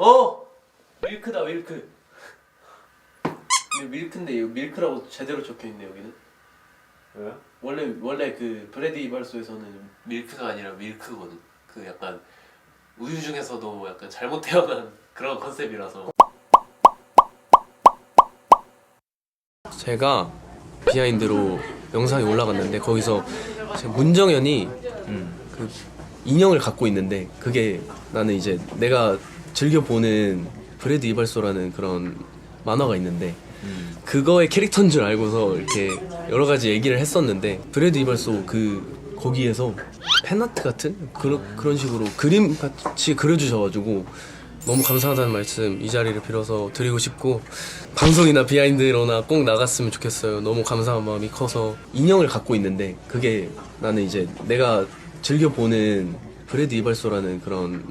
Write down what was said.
어! 밀크다 밀크 근데 밀크인데 이거 밀크라고 제대로 적혀있네 여기는 왜? 원래 원래 그 브래드 이발소에서는 밀크가 아니라 밀크거든 그 약간 우유 중에서도 약간 잘못 태어난 그런 컨셉이라서 제가 비하인드로 영상이 올라갔는데 거기서 제 문정현이 그 인형을 갖고 있는데 그게 나는 이제 내가 즐겨 보는 브래드 이발소라는 그런 만화가 있는데 그거의 캐릭터인 줄 알고서 이렇게 여러 가지 얘기를 했었는데 브래드 이발소 그 거기에서 팬아트 같은 그런 그런 식으로 그림 같이 그려주셔가지고 너무 감사하다는 말씀 이 자리를 빌어서 드리고 싶고 방송이나 비하인드로나 꼭 나갔으면 좋겠어요. 너무 감사한 마음이 커서 인형을 갖고 있는데 그게 나는 이제 내가 즐겨 보는 브래드 이발소라는 그런